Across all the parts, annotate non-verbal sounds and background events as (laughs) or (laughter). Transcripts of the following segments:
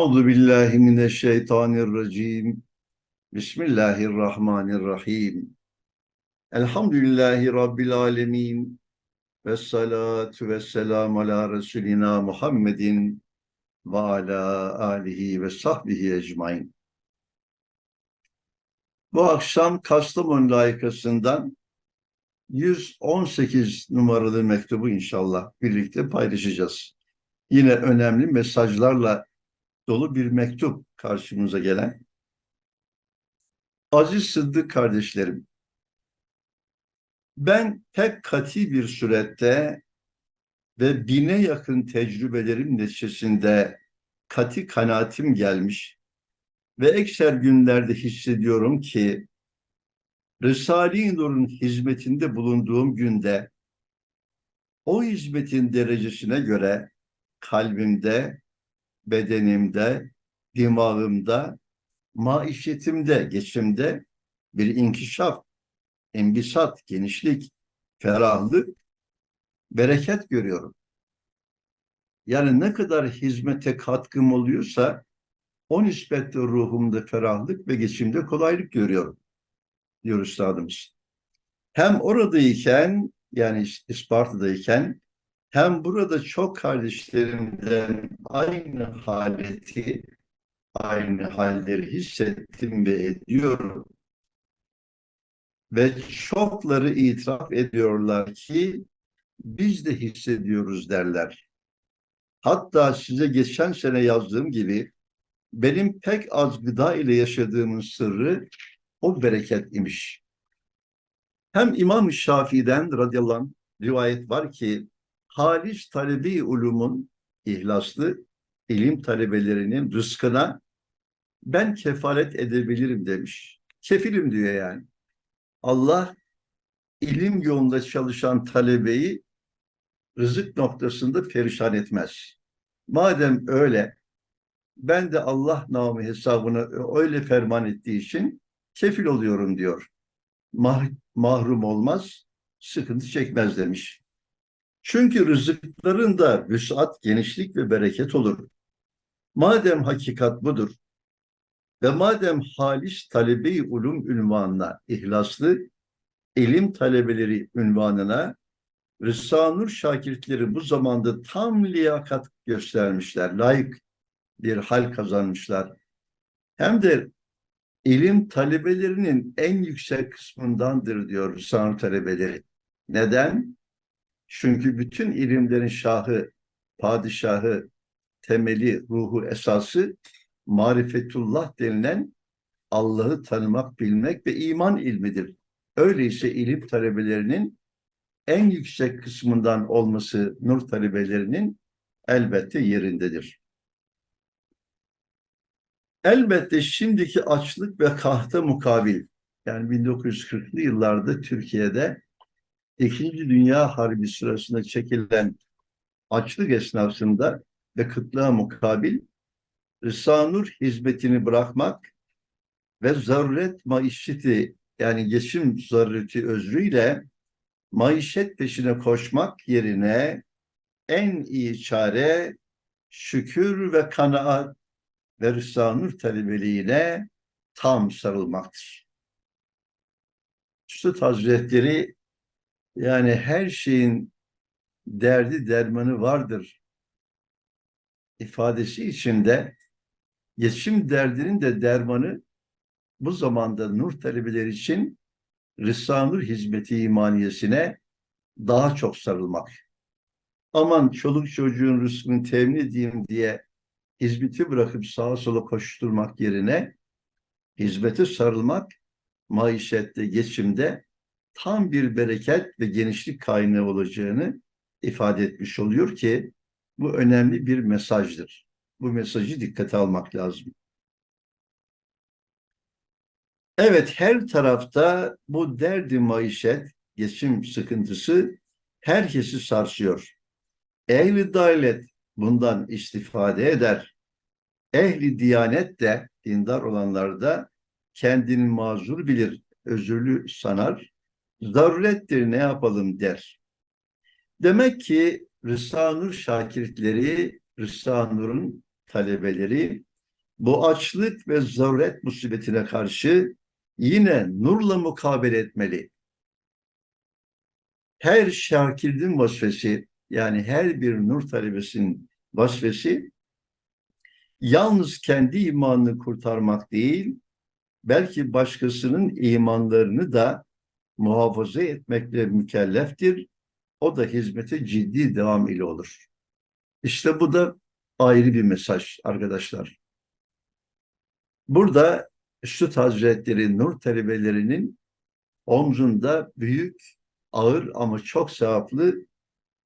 Euzu billahi mineşşeytanirracim. Bismillahirrahmanirrahim. Elhamdülillahi rabbil alamin. Ve salatu ve selamu ala Resulina Muhammedin ve ala alihi ve sahbihi ecmain. Bu akşam Kastamonu layıkasından 118 numaralı mektubu inşallah birlikte paylaşacağız. Yine önemli mesajlarla dolu bir mektup karşımıza gelen. Aziz Sıddık kardeşlerim, ben pek kati bir surette ve bine yakın tecrübelerim neticesinde kati kanaatim gelmiş ve ekser günlerde hissediyorum ki Risale-i Nur'un hizmetinde bulunduğum günde o hizmetin derecesine göre kalbimde, bedenimde, dimağımda, maişetimde, geçimde bir inkişaf, embisat, genişlik, ferahlık, bereket görüyorum. Yani ne kadar hizmete katkım oluyorsa o nispetle ruhumda ferahlık ve geçimde kolaylık görüyorum diyor üstadımız. Hem oradayken yani İsparta'dayken hem burada çok kardeşlerimden aynı haleti, aynı halleri hissettim ve ediyorum. Ve çokları itiraf ediyorlar ki biz de hissediyoruz derler. Hatta size geçen sene yazdığım gibi benim pek az gıda ile yaşadığımın sırrı o bereket imiş. Hem İmam Şafii'den radıyallahu anh rivayet var ki halis talebi ulumun ihlaslı ilim talebelerinin rızkına ben kefalet edebilirim demiş. Kefilim diyor yani. Allah ilim yolunda çalışan talebeyi rızık noktasında perişan etmez. Madem öyle ben de Allah namı hesabını öyle ferman ettiği için kefil oluyorum diyor. Mah mahrum olmaz, sıkıntı çekmez demiş. Çünkü rızıklarında vüsat, genişlik ve bereket olur. Madem hakikat budur ve madem halis talebi ulum ünvanına, ihlaslı ilim talebeleri ünvanına Rıza-Nur şakirtleri bu zamanda tam liyakat göstermişler, layık bir hal kazanmışlar. Hem de ilim talebelerinin en yüksek kısmındandır diyor Rıza-Nur talebeleri. Neden? Çünkü bütün ilimlerin şahı, padişahı, temeli, ruhu, esası marifetullah denilen Allah'ı tanımak, bilmek ve iman ilmidir. Öyleyse ilim talebelerinin en yüksek kısmından olması nur talebelerinin elbette yerindedir. Elbette şimdiki açlık ve kahta mukabil, yani 1940'lı yıllarda Türkiye'de İkinci Dünya Harbi sırasında çekilen açlık esnasında ve kıtlığa mukabil Rısanur hizmetini bırakmak ve zaruret maişeti yani geçim zarureti özrüyle maişet peşine koşmak yerine en iyi çare şükür ve kanaat ve Rısanur talebeliğine tam sarılmaktır. Üstad Hazretleri yani her şeyin derdi dermanı vardır ifadesi içinde geçim derdinin de dermanı bu zamanda nur talebeleri için Risale-i hizmeti imaniyesine daha çok sarılmak. Aman çoluk çocuğun rızkını temin edeyim diye hizmeti bırakıp sağa sola koşturmak yerine hizmete sarılmak maişette, geçimde tam bir bereket ve genişlik kaynağı olacağını ifade etmiş oluyor ki bu önemli bir mesajdır. Bu mesajı dikkate almak lazım. Evet her tarafta bu derdi maişet, geçim sıkıntısı herkesi sarsıyor. Ehli dalet bundan istifade eder. Ehli diyanet de dindar olanlar da kendini mazur bilir, özürlü sanar. Zarurettir ne yapalım der. Demek ki Rıza Nur şakirtleri Rıza Nur'un talebeleri bu açlık ve zaruret musibetine karşı yine nurla mukabele etmeli. Her şakirdin vasfesi yani her bir nur talebesinin vasfesi yalnız kendi imanını kurtarmak değil, belki başkasının imanlarını da muhafaza etmekle mükelleftir. O da hizmete ciddi devam ile olur. İşte bu da ayrı bir mesaj arkadaşlar. Burada Üstad Hazretleri Nur talebelerinin omzunda büyük, ağır ama çok sevaplı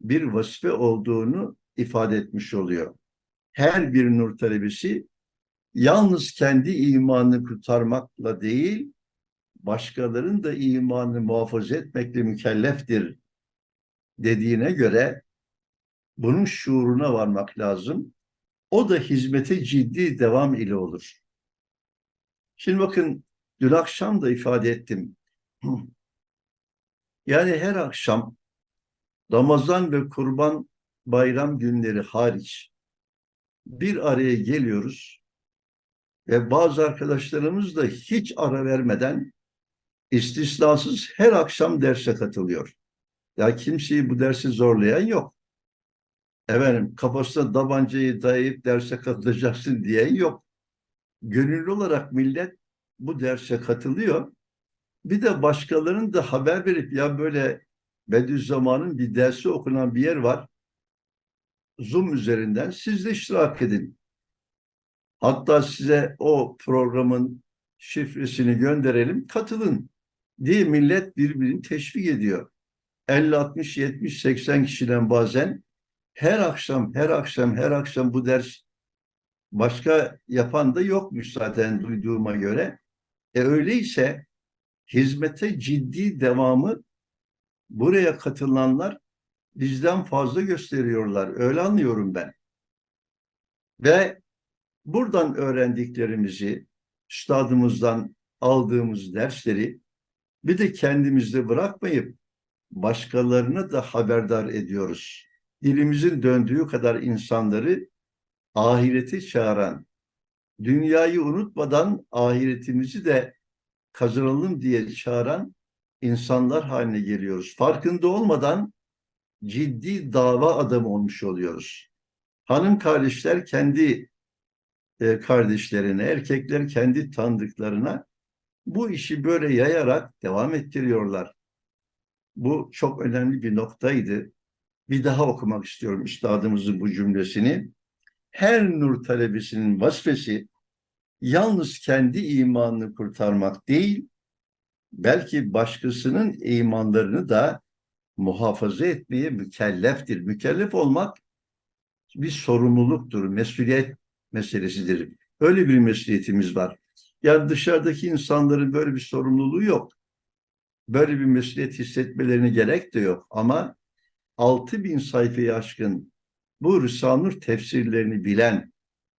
bir vazife olduğunu ifade etmiş oluyor. Her bir nur talebesi yalnız kendi imanını kurtarmakla değil, başkalarının da imanını muhafaza etmekle mükelleftir dediğine göre bunun şuuruna varmak lazım. O da hizmete ciddi devam ile olur. Şimdi bakın dün akşam da ifade ettim. (clears throat) Yani her akşam Ramazan ve Kurban bayram günleri hariç bir araya geliyoruz ve bazı arkadaşlarımız da hiç ara vermeden istisnasız her akşam derse katılıyor. Ya kimseyi bu dersi zorlayan yok. Efendim kafasına tabancayı dayayıp derse katılacaksın diyen yok. Gönüllü olarak millet bu derse katılıyor. Bir de başkalarının da haber verip ya böyle Bediüzzaman'ın bir dersi okunan bir yer var. Zoom üzerinden siz de iştirak edin. Hatta size o programın şifresini gönderelim, katılın diye millet birbirini teşvik ediyor. 50, 60, 70, 80 kişiden bazen her akşam, her akşam, her akşam bu ders başka yapan da yokmuş zaten duyduğuma göre. E öyleyse hizmete ciddi devamı buraya katılanlar bizden fazla gösteriyorlar. Öyle anlıyorum ben. Ve buradan öğrendiklerimizi, üstadımızdan aldığımız dersleri bir de kendimizde bırakmayıp başkalarına da haberdar ediyoruz. Dilimizin döndüğü kadar insanları ahireti çağıran, dünyayı unutmadan ahiretimizi de kazanalım diye çağıran insanlar haline geliyoruz. Farkında olmadan ciddi dava adamı olmuş oluyoruz. Hanım kardeşler kendi e, kardeşlerine, erkekler kendi tanıdıklarına bu işi böyle yayarak devam ettiriyorlar. Bu çok önemli bir noktaydı. Bir daha okumak istiyorum üstadımızın bu cümlesini. Her nur talebesinin vasfesi yalnız kendi imanını kurtarmak değil, belki başkasının imanlarını da muhafaza etmeye mükelleftir. Mükellef olmak bir sorumluluktur, mesuliyet meselesidir. Öyle bir mesuliyetimiz var. Yani dışarıdaki insanların böyle bir sorumluluğu yok. Böyle bir mesuliyet hissetmelerine gerek de yok. Ama 6000 sayfayı aşkın bu Risale-i tefsirlerini bilen,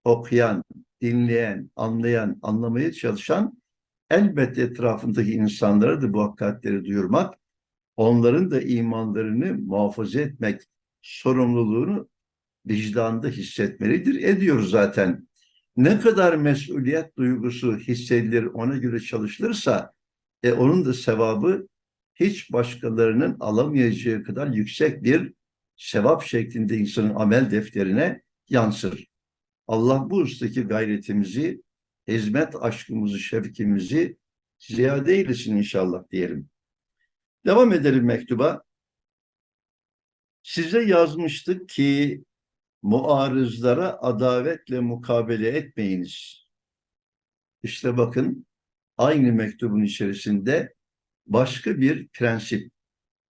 okuyan, dinleyen, anlayan, anlamaya çalışan elbette etrafındaki insanlara da bu hakikatleri duyurmak, onların da imanlarını muhafaza etmek sorumluluğunu vicdanda hissetmelidir. Ediyor zaten. Ne kadar mesuliyet duygusu hissedilir, ona göre çalışılırsa, e, onun da sevabı hiç başkalarının alamayacağı kadar yüksek bir sevap şeklinde insanın amel defterine yansır. Allah bu ustaki gayretimizi, hizmet aşkımızı, şefkimizi ziyade eylesin inşallah diyelim. Devam edelim mektuba. Size yazmıştık ki muarızlara adavetle mukabele etmeyiniz. İşte bakın aynı mektubun içerisinde başka bir prensip,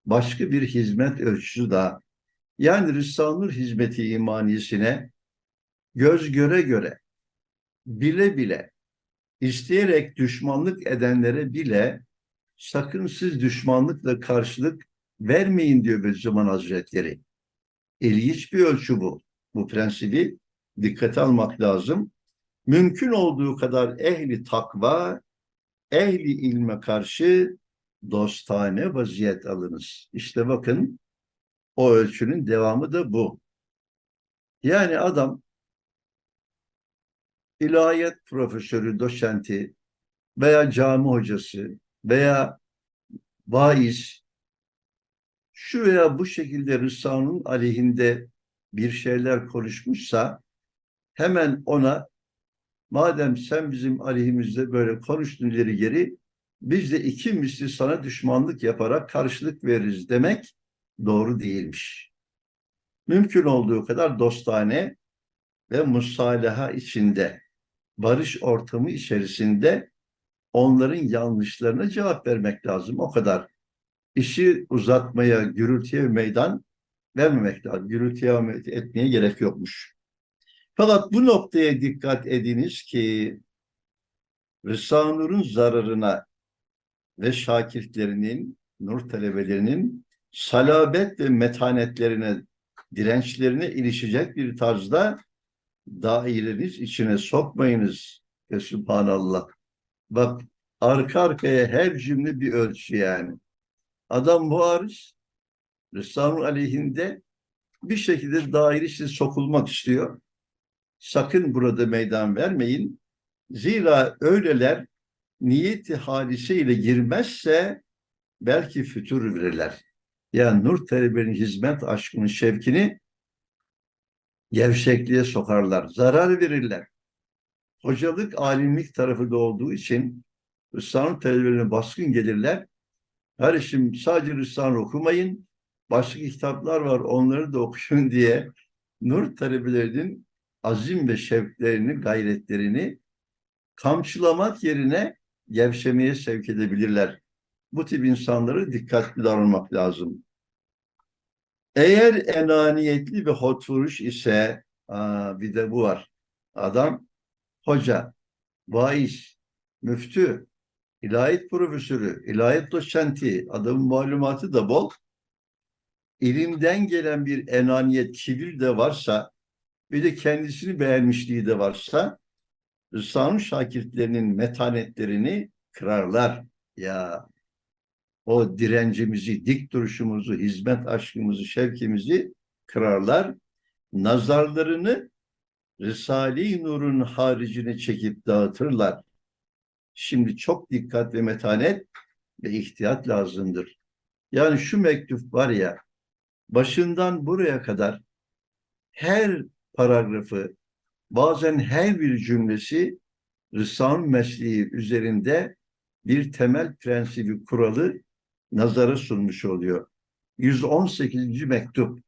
başka bir hizmet ölçüsü daha. Yani Risale-i hizmeti imaniyesine göz göre göre, bile bile, isteyerek düşmanlık edenlere bile sakın siz düşmanlıkla karşılık vermeyin diyor Bediüzzaman Hazretleri. İlginç bir ölçü bu. Bu prensibi dikkate almak lazım. Mümkün olduğu kadar ehli takva, ehli ilme karşı dostane vaziyet alınız. İşte bakın o ölçünün devamı da bu. Yani adam ilahiyat profesörü, doçenti veya cami hocası veya vaiz şu veya bu şekilde Rısa'nın aleyhinde bir şeyler konuşmuşsa hemen ona madem sen bizim aleyhimizde böyle konuştun ileri geri biz de iki misli sana düşmanlık yaparak karşılık veririz demek doğru değilmiş. Mümkün olduğu kadar dostane ve musalaha içinde, barış ortamı içerisinde onların yanlışlarına cevap vermek lazım. O kadar. İşi uzatmaya, gürültüye meydan vermemek lazım. Gürültüye etmeye gerek yokmuş. Fakat bu noktaya dikkat ediniz ki Nur'un zararına ve şakirtlerinin, nur talebelerinin salabet ve metanetlerine, dirençlerine ilişecek bir tarzda daireniz içine sokmayınız. Ve Subhanallah. Bak arka arkaya her cümle bir ölçü yani. Adam bu arız Rıssam'ın aleyhinde bir şekilde daire içine sokulmak istiyor. Sakın burada meydan vermeyin. Zira öyleler niyeti haliseyle girmezse belki fütur verirler. Yani nur talebenin hizmet aşkının şevkini gevşekliğe sokarlar, zarar verirler. Hocalık, alimlik tarafı da olduğu için Rıssan talebelerine baskın gelirler. Kardeşim sadece Rıssan okumayın, başka kitaplar var onları da okuyun diye nur talebelerinin azim ve şevklerini, gayretlerini kamçılamak yerine gevşemeye sevk edebilirler. Bu tip insanları dikkatli davranmak lazım. Eğer enaniyetli bir hotvuruş ise aa, bir de bu var. Adam hoca, vaiz, müftü, ilahiyat profesörü, ilahiyat doçenti, adamın malumatı da bol. İlimden gelen bir enaniyet, kibir de varsa, bir de kendisini beğenmişliği de varsa, Rısa'nın şakirtlerinin metanetlerini kırarlar. Ya o direncimizi, dik duruşumuzu, hizmet aşkımızı, şevkimizi kırarlar. Nazarlarını Risale-i Nur'un haricine çekip dağıtırlar. Şimdi çok dikkat ve metanet ve ihtiyat lazımdır. Yani şu mektup var ya, başından buraya kadar her paragrafı, bazen her bir cümlesi Rısan mesleği üzerinde bir temel prensibi, kuralı nazara sunmuş oluyor. 118. mektup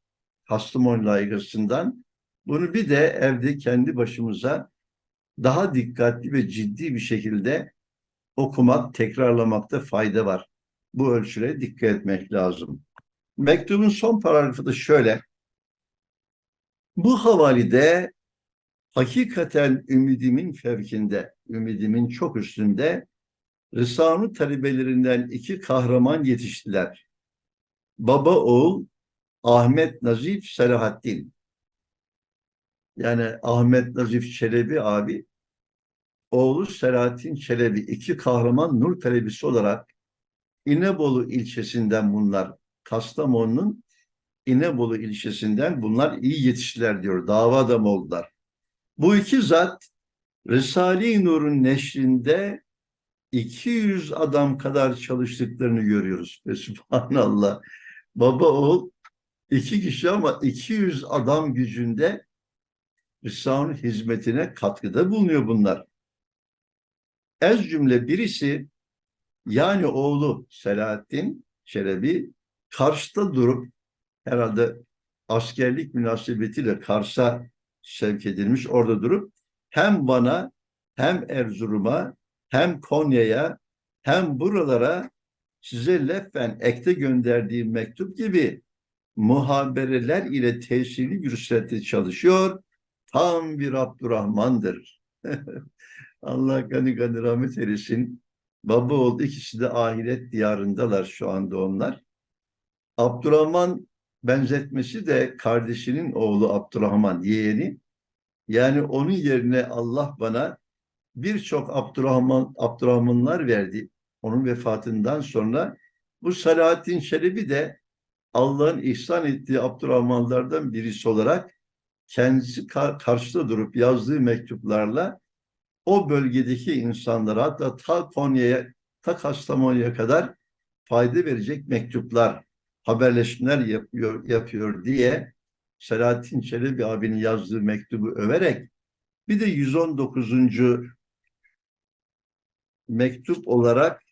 Kastamonu layıkasından bunu bir de evde kendi başımıza daha dikkatli ve ciddi bir şekilde okumak, tekrarlamakta fayda var. Bu ölçüle dikkat etmek lazım. Mektubun son paragrafı da şöyle. Bu havalide hakikaten ümidimin fevkinde, ümidimin çok üstünde Rısanı talebelerinden iki kahraman yetiştiler. Baba oğul Ahmet Nazif Selahaddin. Yani Ahmet Nazif Çelebi abi, oğlu Selahattin Çelebi iki kahraman nur talebisi olarak İnebolu ilçesinden bunlar, Kastamonu'nun İnebolu ilçesinden bunlar iyi yetiştiler diyor. Dava adamı oldular. Bu iki zat Risale-i Nur'un neşrinde 200 adam kadar çalıştıklarını görüyoruz. Ve subhanallah. Baba oğul iki kişi ama 200 adam gücünde Risale'nin hizmetine katkıda bulunuyor bunlar. Ez cümle birisi yani oğlu Selahattin Çelebi Kars'ta durup herhalde askerlik münasebetiyle Kars'a sevk edilmiş orada durup hem bana hem Erzurum'a hem Konya'ya hem buralara size leffen ekte gönderdiğim mektup gibi muhabereler ile tesirli bir süreçte çalışıyor. Tam bir Abdurrahman'dır. (laughs) Allah gani gani rahmet eylesin. Baba oldu ikisi de ahiret diyarındalar şu anda onlar. Abdurrahman benzetmesi de kardeşinin oğlu Abdurrahman yeğeni. Yani onun yerine Allah bana birçok Abdurrahman, Abdurrahmanlar verdi. Onun vefatından sonra bu Salahattin Çelebi de Allah'ın ihsan ettiği Abdurrahmanlardan birisi olarak kendisi kar karşıda durup yazdığı mektuplarla o bölgedeki insanlara hatta ta Konya'ya, ta Kastamonu'ya kadar fayda verecek mektuplar, haberleşmeler yapıyor, yapıyor diye Selahattin Çelebi abinin yazdığı mektubu överek bir de 119. mektup olarak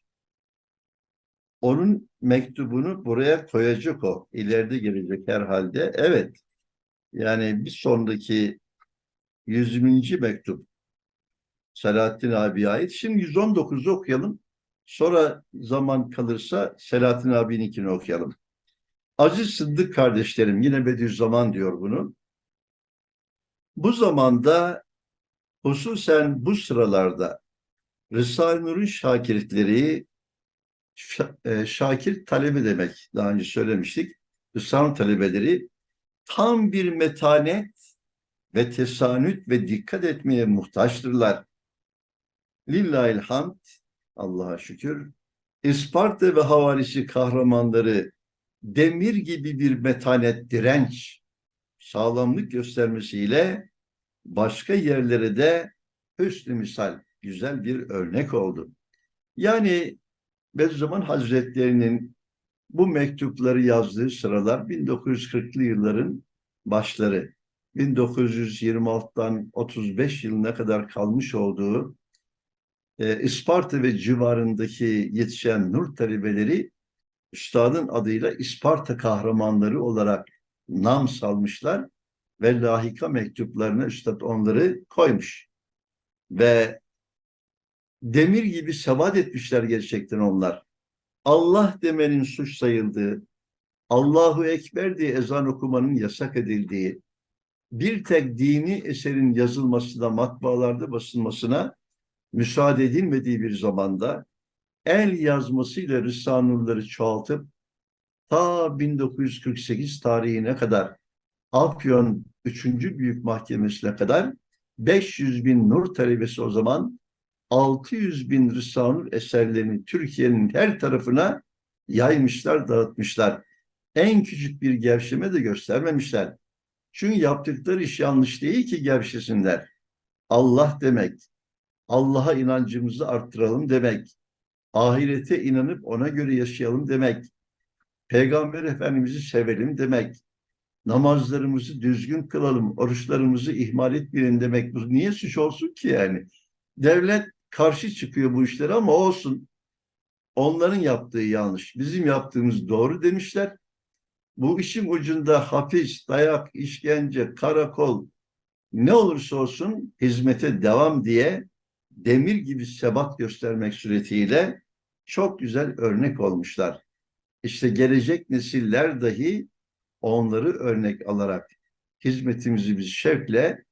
onun mektubunu buraya koyacak o. İleride gelecek herhalde. Evet. Yani bir sonraki 100. mektup Selahattin abiye ait. Şimdi 119'u okuyalım. Sonra zaman kalırsa Selahattin abininkini okuyalım. Aziz Sıddık kardeşlerim, yine Bediüzzaman diyor bunu. Bu zamanda hususen bu sıralarda Risale-i Nur'un şakirtleri e, şakir talebi demek. Daha önce söylemiştik. Risale talebeleri tam bir metanet ve tesanüt ve dikkat etmeye muhtaçtırlar. Lillahil Allah'a şükür. İsparta ve havarisi kahramanları demir gibi bir metanet, direnç, sağlamlık göstermesiyle başka yerlere de hüsnü misal, güzel bir örnek oldu. Yani Bediüzzaman Hazretleri'nin bu mektupları yazdığı sıralar 1940'lı yılların başları. 1926'dan 35 yılına kadar kalmış olduğu e, Isparta ve civarındaki yetişen Nur talebeleri üstadın adıyla Isparta kahramanları olarak nam salmışlar ve lahika mektuplarına üstad onları koymuş. Ve demir gibi sebat etmişler gerçekten onlar. Allah demenin suç sayıldığı, Allahu Ekber diye ezan okumanın yasak edildiği, bir tek dini eserin yazılmasına, matbaalarda basılmasına müsaade edilmediği bir zamanda el yazmasıyla Risale-i çoğaltıp ta 1948 tarihine kadar Afyon 3. Büyük Mahkemesi'ne kadar 500 bin nur talebesi o zaman 600 bin Risale-i eserlerini Türkiye'nin her tarafına yaymışlar, dağıtmışlar. En küçük bir gevşeme de göstermemişler. Çünkü yaptıkları iş yanlış değil ki gevşesinler. Allah demek, Allah'a inancımızı arttıralım demek, ahirete inanıp ona göre yaşayalım demek, Peygamber Efendimiz'i sevelim demek, namazlarımızı düzgün kılalım, oruçlarımızı ihmal etmeyelim demek. Bu niye suç olsun ki yani? Devlet karşı çıkıyor bu işlere ama olsun. Onların yaptığı yanlış. Bizim yaptığımız doğru demişler. Bu işin ucunda hapis, dayak, işkence, karakol ne olursa olsun hizmete devam diye demir gibi sebat göstermek suretiyle çok güzel örnek olmuşlar. İşte gelecek nesiller dahi onları örnek alarak hizmetimizi biz şevkle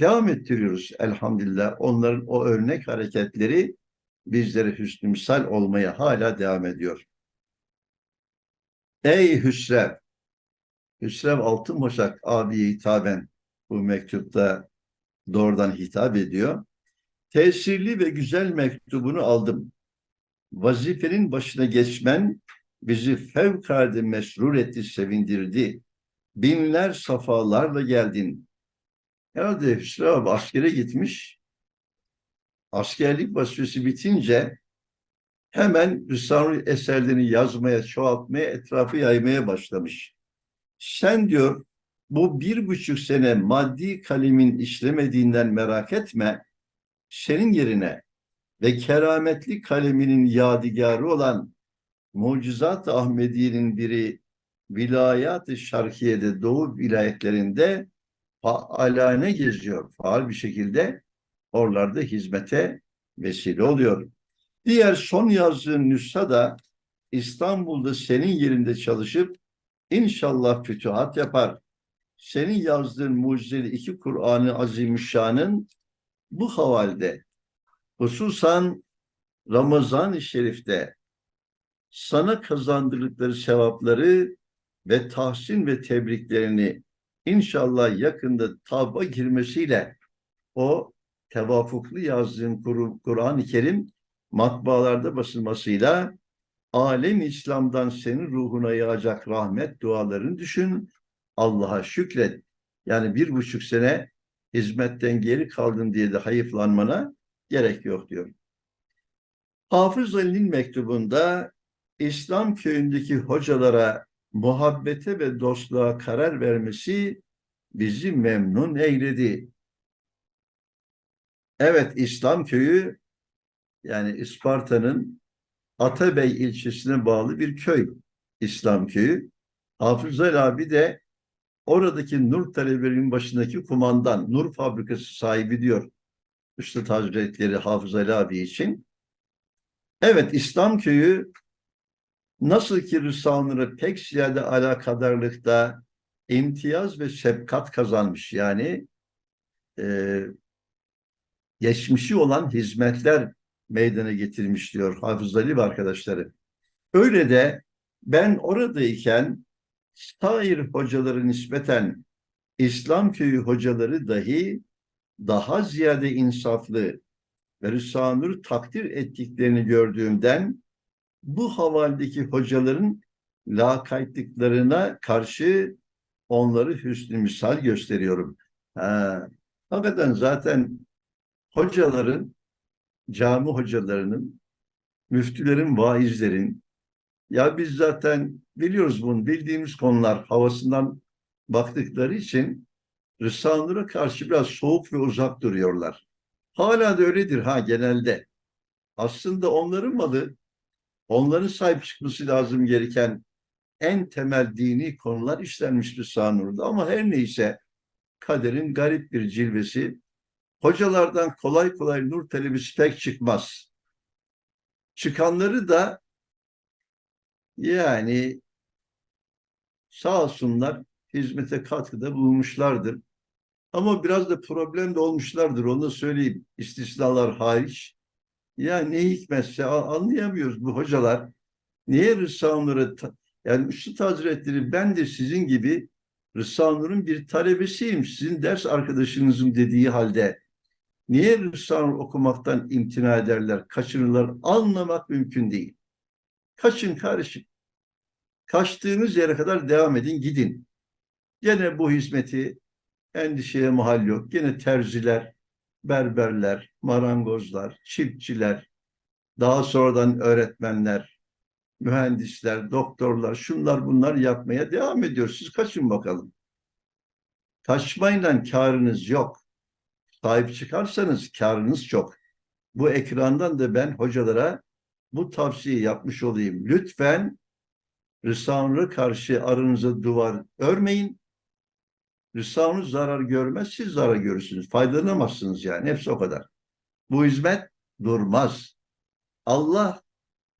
devam ettiriyoruz elhamdülillah. Onların o örnek hareketleri bizlere hüsnü misal olmaya hala devam ediyor. Ey Hüsrev! Hüsrev Altınbaşak abiye hitaben bu mektupta doğrudan hitap ediyor. Tesirli ve güzel mektubunu aldım. Vazifenin başına geçmen bizi fevkalade mesrur etti, sevindirdi. Binler safalarla geldin. Herhalde Hüsrev abi askere gitmiş. Askerlik vazifesi bitince hemen Risale eserlerini yazmaya, çoğaltmaya, etrafı yaymaya başlamış. Sen diyor bu bir buçuk sene maddi kalemin işlemediğinden merak etme. Senin yerine ve kerametli kaleminin yadigarı olan Mucizat Ahmediye'nin biri Vilayat-ı Şarkiye'de Doğu vilayetlerinde faalane geziyor. Faal bir şekilde oralarda hizmete vesile oluyor. Diğer son yazdığın nüsha da İstanbul'da senin yerinde çalışıp inşallah fütuhat yapar. Senin yazdığın mucizeli iki Kur'an-ı Azimüşşan'ın bu havalde hususan Ramazan-ı Şerif'te sana kazandırdıkları sevapları ve tahsin ve tebriklerini inşallah yakında taba girmesiyle o tevafuklu yazdığın Kur'an-ı Kerim matbaalarda basılmasıyla alem İslam'dan senin ruhuna yağacak rahmet dualarını düşün. Allah'a şükret. Yani bir buçuk sene hizmetten geri kaldın diye de hayıflanmana Gerek yok diyor. Hafız Ali'nin mektubunda İslam köyündeki hocalara muhabbete ve dostluğa karar vermesi bizi memnun eyledi. Evet İslam köyü yani İsparta'nın Atabey ilçesine bağlı bir köy İslam köyü. Hafız Ali abi de oradaki Nur talebelerinin başındaki kumandan, Nur fabrikası sahibi diyor Üstad Hazretleri Hafız Ali abi için. Evet İslam köyü nasıl ki Rısanları pek ziyade alakadarlıkta imtiyaz ve şefkat kazanmış yani e, geçmişi olan hizmetler meydana getirmiş diyor Hafız Ali ve arkadaşları. Öyle de ben oradayken sair hocaları nispeten İslam köyü hocaları dahi daha ziyade insaflı ve Rüsanur takdir ettiklerini gördüğümden bu havaldeki hocaların lakaytlıklarına karşı onları hüsnü misal gösteriyorum. Ha, hakikaten zaten hocaların, cami hocalarının, müftülerin, vaizlerin, ya biz zaten biliyoruz bunu, bildiğimiz konular havasından baktıkları için Rısanur'a karşı biraz soğuk ve uzak duruyorlar. Hala da öyledir ha genelde. Aslında onların malı, onların sahip çıkması lazım gereken en temel dini konular işlenmiş Rısanur'da. Ama her neyse kaderin garip bir cilvesi. Hocalardan kolay kolay nur talebesi pek çıkmaz. Çıkanları da yani sağ olsunlar hizmete katkıda bulunmuşlardır. Ama biraz da problem de olmuşlardır onu söyleyeyim. İstisnalar hariç. Ya ne hikmetse anlayamıyoruz bu hocalar. Niye Rısanur'a yani Üstad Hazretleri ben de sizin gibi Rısanur'un bir talebesiyim. Sizin ders arkadaşınızım dediği halde niye Rısanur okumaktan imtina ederler, kaçırırlar anlamak mümkün değil. Kaçın kardeşim. Kaçtığınız yere kadar devam edin, gidin. Gene bu hizmeti endişeye mahal yok. Gene terziler, berberler, marangozlar, çiftçiler, daha sonradan öğretmenler, mühendisler, doktorlar, şunlar bunlar yapmaya devam ediyor. Siz kaçın bakalım. Kaçmayla karınız yok. Sahip çıkarsanız karınız çok. Bu ekrandan da ben hocalara bu tavsiyeyi yapmış olayım. Lütfen Rısanur'a karşı aranıza duvar örmeyin. Rısanur zarar görmez, siz zarar görürsünüz. Faydalanamazsınız yani. Hepsi o kadar. Bu hizmet durmaz. Allah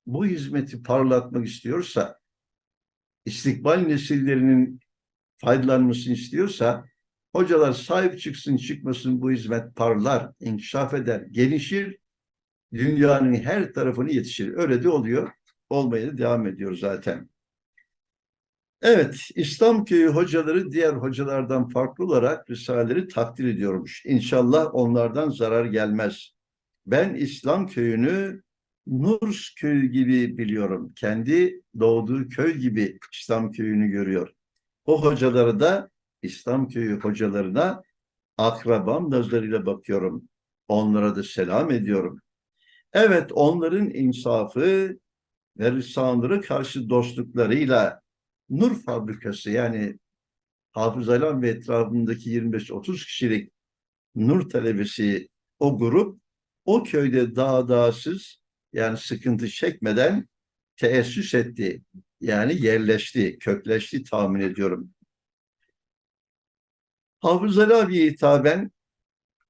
bu hizmeti parlatmak istiyorsa, istikbal nesillerinin faydalanmasını istiyorsa, hocalar sahip çıksın çıkmasın bu hizmet parlar, inkişaf eder, gelişir, dünyanın her tarafını yetişir. Öyle de oluyor. Olmaya da devam ediyor zaten. Evet, İslam köyü hocaları diğer hocalardan farklı olarak Risaleleri takdir ediyormuş. İnşallah onlardan zarar gelmez. Ben İslam köyünü Nurs köyü gibi biliyorum. Kendi doğduğu köy gibi İslam köyünü görüyor. O hocaları da İslam köyü hocalarına akrabam nazarıyla bakıyorum. Onlara da selam ediyorum. Evet onların insafı ve Risale'lere karşı dostluklarıyla Nur Fabrikası yani Hafız Alam ve etrafındaki 25-30 kişilik Nur talebesi o grup o köyde dağ dağsız yani sıkıntı çekmeden teessüs etti. Yani yerleşti, kökleşti tahmin ediyorum. Hafız Ali abiye hitaben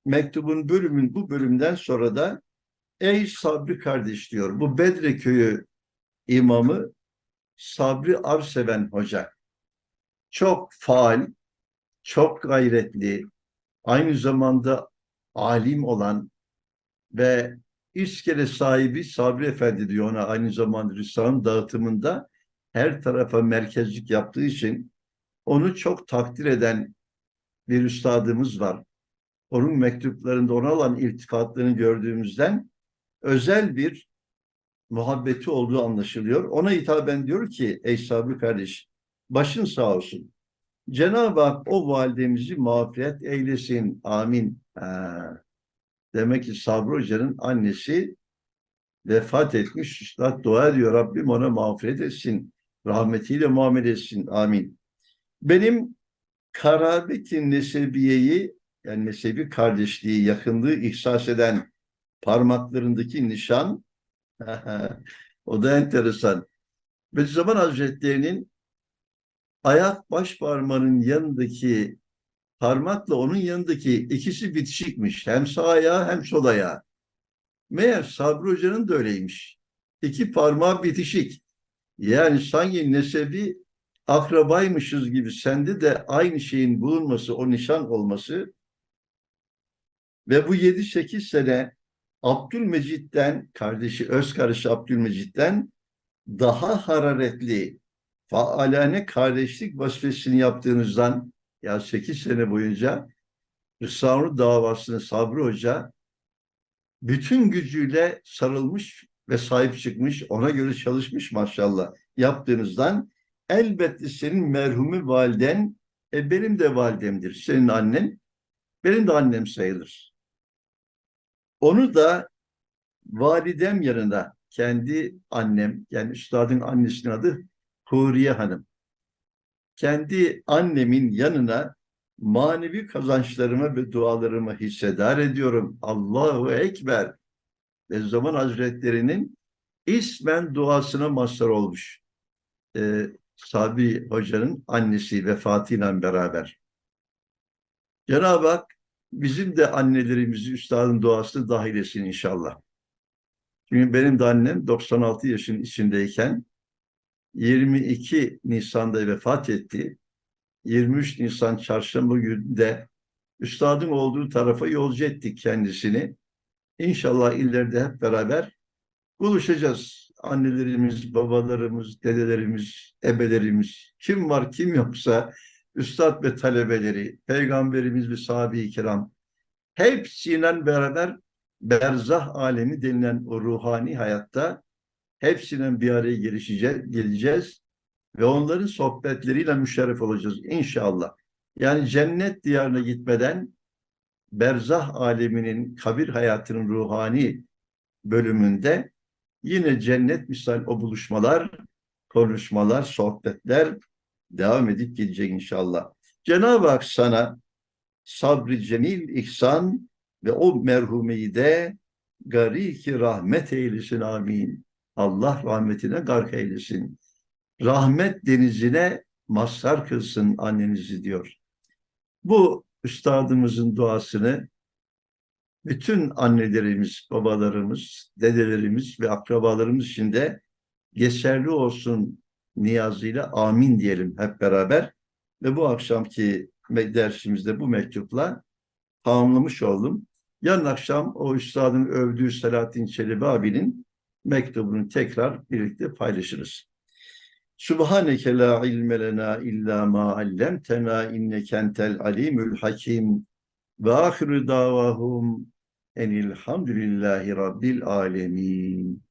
mektubun bölümün bu bölümden sonra da Ey Sabri kardeş diyor. Bu Bedre köyü imamı Sabri Arseven Hoca. Çok faal, çok gayretli, aynı zamanda alim olan ve İskele sahibi Sabri Efendi diyor ona aynı zamanda Risale'nin dağıtımında her tarafa merkezlik yaptığı için onu çok takdir eden bir üstadımız var. Onun mektuplarında ona olan iltifatlarını gördüğümüzden özel bir muhabbeti olduğu anlaşılıyor. Ona hitaben diyor ki ey Sabri kardeş başın sağ olsun. Cenab-ı Hak o validemizi mağfiret eylesin. Amin. Ha. Demek ki Sabri Hoca'nın annesi vefat etmiş. Üstad dua ediyor Rabbim ona mağfiret etsin. Rahmetiyle muamele etsin. Amin. Benim karabeti nesebiyeyi yani nesebi kardeşliği, yakınlığı ihsas eden parmaklarındaki nişan (laughs) o da enteresan. Bediüzzaman Hazretleri'nin ayak baş parmağının yanındaki parmakla onun yanındaki ikisi bitişikmiş. Hem sağ ayağı hem sol ayağı. Meğer Sabri Hoca'nın da öyleymiş. İki parmağı bitişik. Yani sanki nesebi akrabaymışız gibi sende de aynı şeyin bulunması, o nişan olması ve bu 7-8 sene Abdülmecit'ten, kardeşi öz kardeşi Abdülmecit'ten daha hararetli, faalane kardeşlik vazifesini yaptığınızdan ya 8 sene boyunca Rısa davasını Sabri Hoca bütün gücüyle sarılmış ve sahip çıkmış, ona göre çalışmış maşallah yaptığınızdan elbette senin merhumu validen e, benim de validemdir. Senin annen benim de annem sayılır. Onu da validem yanında kendi annem yani üstadın annesinin adı Huriye Hanım. Kendi annemin yanına manevi kazançlarımı ve dualarımı hissedar ediyorum. Allahu Ekber. Ve zaman Hazretleri'nin ismen duasına mazhar olmuş. Ee, Sabi Hoca'nın annesi vefatıyla beraber. Cenab-ı Hak bizim de annelerimizi üstadın duasını dahil etsin inşallah. Çünkü benim de annem 96 yaşın içindeyken 22 Nisan'da vefat etti. 23 Nisan çarşamba günde üstadın olduğu tarafa yolcu ettik kendisini. İnşallah ileride hep beraber buluşacağız. Annelerimiz, babalarımız, dedelerimiz, ebelerimiz, kim var kim yoksa üstad ve talebeleri, peygamberimiz ve sahabe-i kiram hepsiyle beraber berzah alemi denilen o ruhani hayatta hepsinin bir araya gelişeceğiz, geleceğiz ve onların sohbetleriyle müşerref olacağız inşallah. Yani cennet diyarına gitmeden berzah aleminin kabir hayatının ruhani bölümünde yine cennet misal o buluşmalar, konuşmalar, sohbetler devam edip gidecek inşallah. Cenab-ı Hak sana sabri cemil ihsan ve o merhumeyi de gariki rahmet eylesin amin. Allah rahmetine gark eylesin. Rahmet denizine mazhar kılsın annenizi diyor. Bu üstadımızın duasını bütün annelerimiz, babalarımız, dedelerimiz ve akrabalarımız için de geçerli olsun niyazıyla amin diyelim hep beraber. Ve bu akşamki dersimizde bu mektupla tamamlamış oldum. Yarın akşam o üstadın övdüğü Selahattin Çelebi abinin mektubunu tekrar birlikte paylaşırız. Subhaneke la ilme lena illa ma allamtena inneke entel alimul hakim ve ahiru davahum enilhamdülillahi rabbil alemin.